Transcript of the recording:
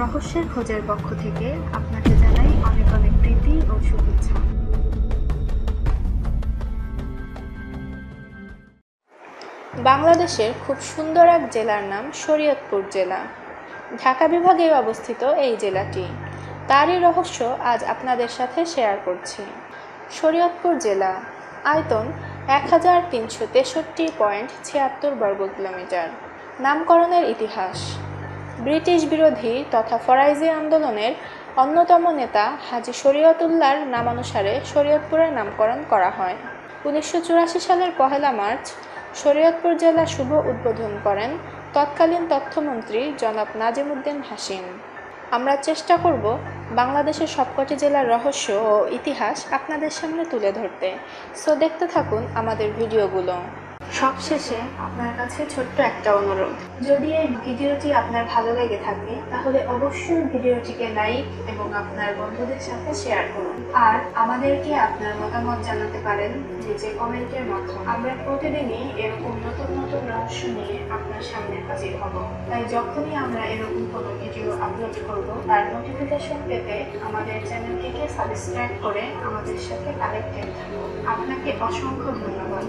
রহস্যের খোঁজের পক্ষ থেকে আপনাকে জানাই অনেক অনেক প্রীতি ও শুভেচ্ছা। বাংলাদেশের খুব সুন্দর এক জেলার নাম শরীয়তপুর জেলা। ঢাকা বিভাগে অবস্থিত এই জেলাটি। তারই রহস্য আজ আপনাদের সাথে শেয়ার করছি। শরীয়তপুর জেলা, আয়তন এক হাজার তিনশো তেষট্টি পয়েন্ট ছিয়াত্তর বর্গ কিলোমিটার নামকরণের ইতিহাস। ব্রিটিশ বিরোধী তথা ফরাইজি আন্দোলনের অন্যতম নেতা হাজি শরীয়তুল্লাহর নামানুসারে শরীয়তপুরের নামকরণ করা হয়। উনিশশো চুরাশি সালের পহেলা মার্চ শরীয়তপুর জেলা শুভ উদ্বোধন করেন তৎকালীন তথ্যমন্ত্রী জনাব নাজিমুদ্দিন হাসিন আমরা চেষ্টা করব বাংলাদেশের সবকটি জেলার রহস্য ও ইতিহাস আপনাদের সামনে তুলে ধরতে। সো দেখতে থাকুন আমাদের ভিডিওগুলো। সবশেষে আপনার কাছে ছোট্ট একটা অনুরোধ। যদি এই ভিডিওটি আপনার ভালো লেগে থাকে, তাহলে অবশ্যই ভিডিওটিকে লাইক এবং আপনার বন্ধুদের সাথে শেয়ার করুন। আর আমাদেরকে আপনার মতামত জানাতে পারেন নিচে কমেন্টের মাধ্যমে। আমরা প্রতিদিনই এরকম নতুন নতুন রহস্য নিয়ে আপনার সামনে হাজির হব। তাই যখনই আমরা এরকম কোনো ভিডিও আপলোড করব, তার নোটিফিকেশন পেতে আমাদের চ্যানেলটিকে সাবস্ক্রাইব করে আমাদের সাথে কানেক্টেড থাকুন। আপনাকে অসংখ্য ধন্যবাদ।